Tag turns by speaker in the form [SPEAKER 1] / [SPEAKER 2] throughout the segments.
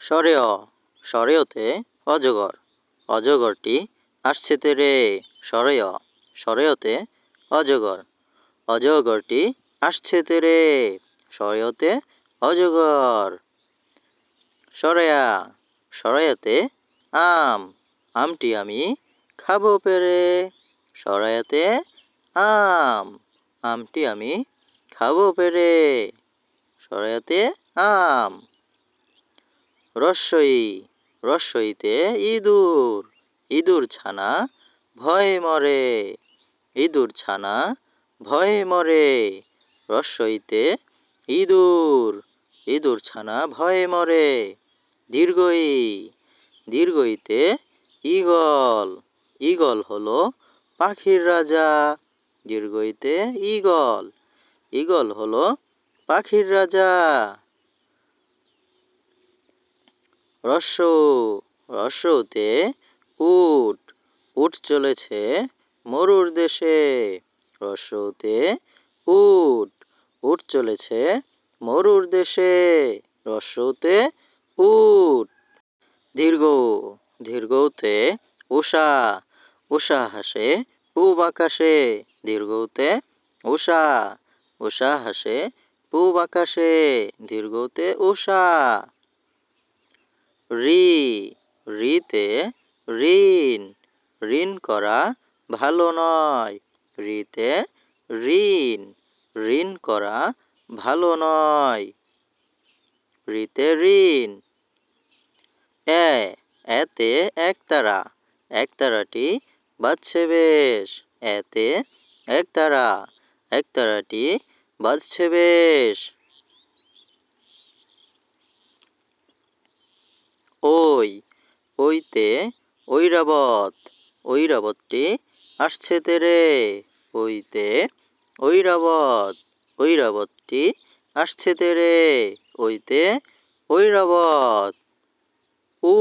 [SPEAKER 1] সরেয় সরেয়তে অজগর, অজগরটি আসছে তেরে সরেয় সরেয়তে অজগর, অজগরটি আসছে তেরে সরেয়তে অজগর। সরেয়া সরাইয়াতে আম, আমটি আমি খাব পেরে সরাইয়াতে আম, আমটি আমি খাব পেরে সরাইয়াতে আম। রস্বই রস্বইতে ইঁদুর ইঁদুর ছানা ভয়ে মরে, ইঁদুর ছানা ভয়ে মরে রস্বইতে ইঁদুর ইঁদুর ছানা ভয়ে মরে, দীর্ঘই, দীর্ঘইতে ঈগল ঈগল হলো পাখির রাজা, দীর্ঘইতে ঈগল ঈগল হলো পাখির রাজা। রস্য রস্যতে উট উট চলেছে মরুর দেশে। রস্যতে উট উট চলেছে মরুর দেশে। রস্যতে উট। দীর্ঘ, দীর্ঘতে উষা উষা হাসে পূব আকাশে। দীর্ঘতে উষা উষা হাসে পূব আকাশে। দীর্ঘতে উষা। রি, রিতে ঋণ ঋণ করা ভালো নয়। রিতে ঋণ ঋণ করা ভালো নয়। রিতে ঋণ। এ, এতে একতারা, একতারাটি বাজছে বেশ। এতে একতারা, একতারাটি বাজছে বেশ। ওইতে ঐরাবত ঐরাবতটি আসছে তেরে। ওইতে ঐরাবত ঐরাবতটি আসছে তেরে। ওইতে ঐরাবত, উ,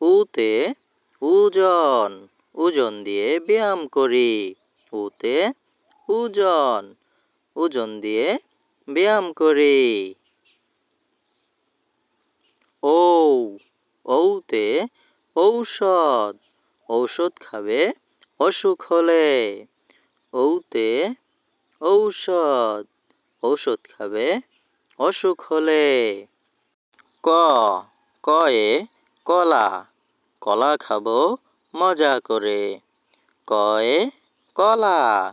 [SPEAKER 1] উতে ওজন ওজন দিয়ে ব্যায়াম করি। উতে ওজন ওজন দিয়ে ব্যায়াম করি। ঔ ঔতে ঔষধ। ঔষধ খাবে, অসুখ হলে। ঔতে ঔষধ। ঔষধ খাবে, অসুখ হলে। ক, কয়ে কলা। কলা খাব, মজা করে। কয়ে কলা।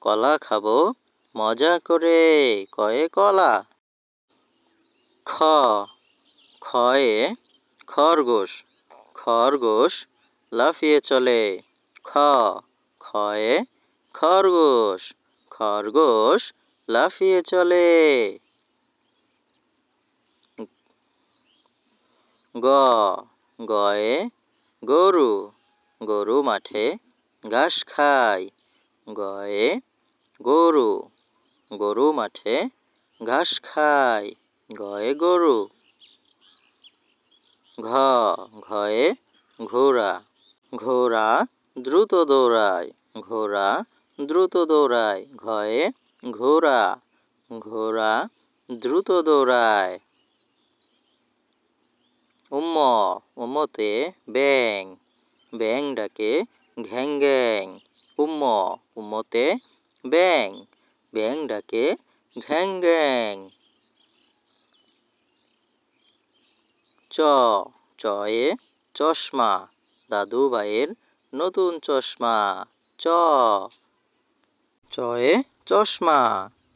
[SPEAKER 1] কলা খাব, মজা করে। কয়ে কলা। খ খয়ে খরগোশ খরগোশ লাফিয়ে চলে। খ খয়ে খরগোশ খরগোশ লাফিয়ে চলে। গ, গয়ে গরু গরু মাঠে ঘাস খায়। গয়ে গরু গরু মাঠে ঘাস খায়। গয়ে গরু ঘ, ঘয়ে ঘোড়া ঘোড়া দ্রুত দৌড়ায়, ঘোড়া দ্রুত দৌড়ায়, ঘয়ে ঘোড়া ঘোড়া দ্রুত দৌড়ায়। উম্ম, উম্মতে ব্যাং ব্যাং ডাকে ঘ্যাং ঘ্যাং। উম্ম, উম্মতে ব্যাং ব্যাং ডাকে ঘ্যাং ঘ্যাং। চ, চয়ে চশমা, দাদু ভাইয়ের নতুন চশমা, চ। চয়ে চশমা,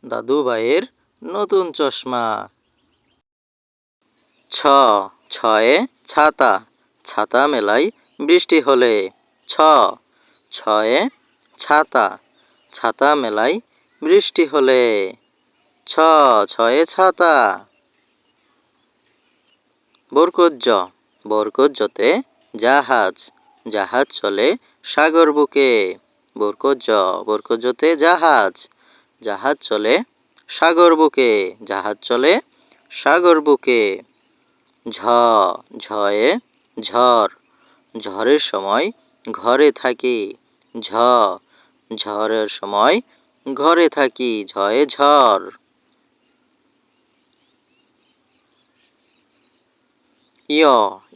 [SPEAKER 1] দাদু ভাইয়ের নতুন চশমা। ছ, ছয়ে ছাতা ছাতা মেলাই বৃষ্টি হলে। ছ, ছয়ে ছাতা ছাতা মেলাই বৃষ্টি হলে। ছ, ছয়ে ছাতা বরকজ্জ, বরকজ্জতে জাহাজ জাহাজ চলে সাগর বুকে। বরকজ্জ, বরকজ্জতে জাহাজ জাহাজ চলে সাগর বুকে, জাহাজ চলে সাগর বুকে। ঝ, ঝয়ে ঝড়, ঝড়ের সময় ঘরে থাকি। ঝ, ঝড়ের সময় ঘরে থাকি, ঝয়ে ঝড়। ইয়,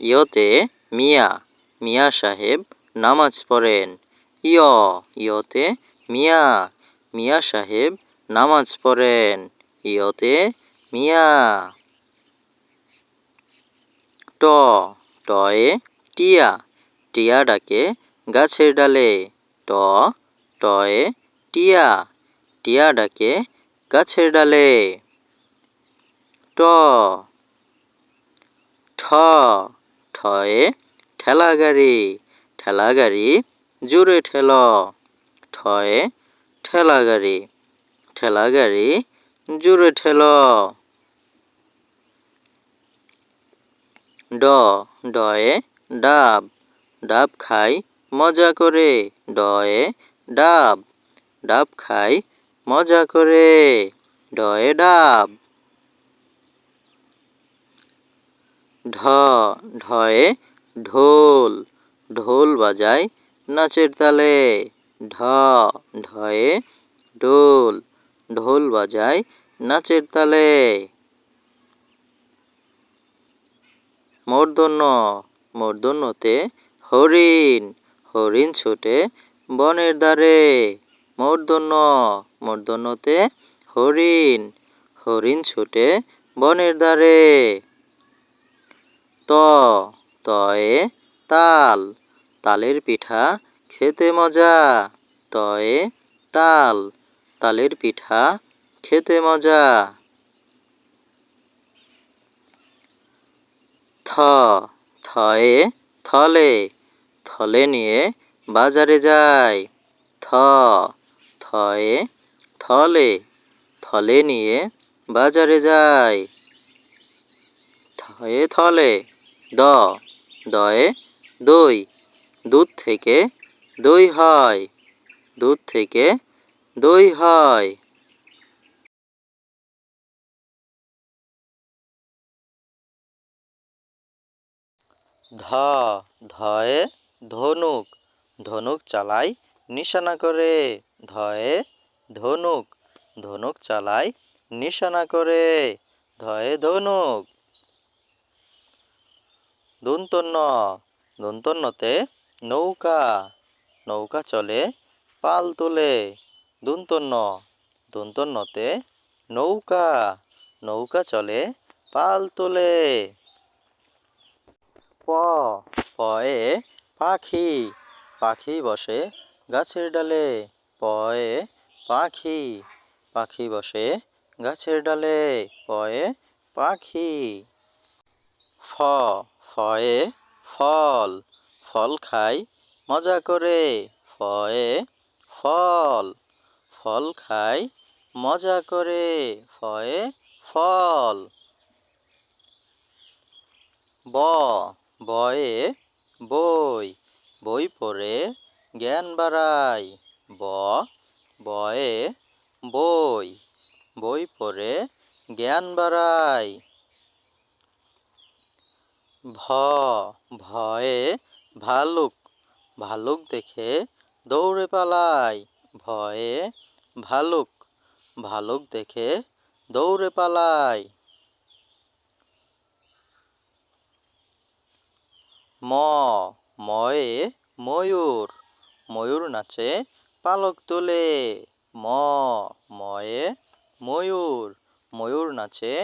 [SPEAKER 1] ইয়তে মিয়া মিয়া সাহেব নামাজ পড়েন। ইয়, ইয়তে মিয়া মিয়া সাহেব নামাজ পড়েন। ইয়তে মিয়া। ট, টয়ে টিয়া টিয়া ডাকে গাছের ডালে। ট, টয়ে টিয়া টিয়া ডাকে গাছের ডালে। ট ঠ, ঠয়ে ঠেলা গাড়ি ঠেলা গাড়ি জোরে ঠেল। ঠয়ে ঠেলা গাড়ি ঠেলা গাড়ি জোরে ঠেল। ড, ডয়ে ডাব ডাব খাই মজা করে। ডয়ে ডাব ডাব খাই মজা করে। ডয়ে ডাব ঢ, ঢয়ে ঢোল ঢোল বাজায় নাচের তালে। ঢ, ঢয়ে ঢোল ঢোল বাজায় নাচের তালে। মূর্ধন্য মূর্ধন্যতে হরিণ হরিণ ছুটে বনের দ্বারে। মূর্ধন্য মূর্ধন্যতে হরিণ হরিণ ছুটে বনের দ্বারে। ত তয়ে তাল। তালের পিঠা খেতে মজা। তয়ে তাল। তালের পিঠা খেতে মজা। থ থয়ে থলে। থলে নিয়ে বাজারে যায় থ থয়ে থলে। থলে নিয়ে বাজারে যায় থয়ে থলে। দ, দয়ে দই, দুধ থেকে দই হয়, দুধ থেকে দই হয়। ধ, ধয়ে ধনুক ধনুক চালাই নিশানা করে। ধয়ে ধনুক ধনুক চালাই নিশানা করে। ধয়ে ধনুক দন্তন্য। দন্তন্যতে নৌকা। নৌকা চলে পাল তোলে। দন্তন্য। দন্তন্যতে নৌকা। নৌকা চলে পাল তোলে। প। পয়ে পাখি। পাখি বসে গাছের ডালে। পয়ে পাখি। পাখি বসে গাছের ডালে। পয়ে পাখি। ফ। ফয়ে ফল ফল খাই, মজা করে ফয়ে ফল ফল খাই, মজা করে ফয়ে ফল। ব, বয়ে বই বই পড়ে জ্ঞান বাড়াই। ব, বয়ে বই বই পড়ে জ্ঞান বাড়াই। ভ, ভয়ে ভালুক ভালুক দেখে দৌড়ে পালাই। ভয়ে ভালুক ভালুক দেখে দৌড়ে পালাই। ম, ময়ে ময়ূর ময়ূর নাচে পালক তোলে। ম, ময়ে ময়ূর ময়ূর নাচে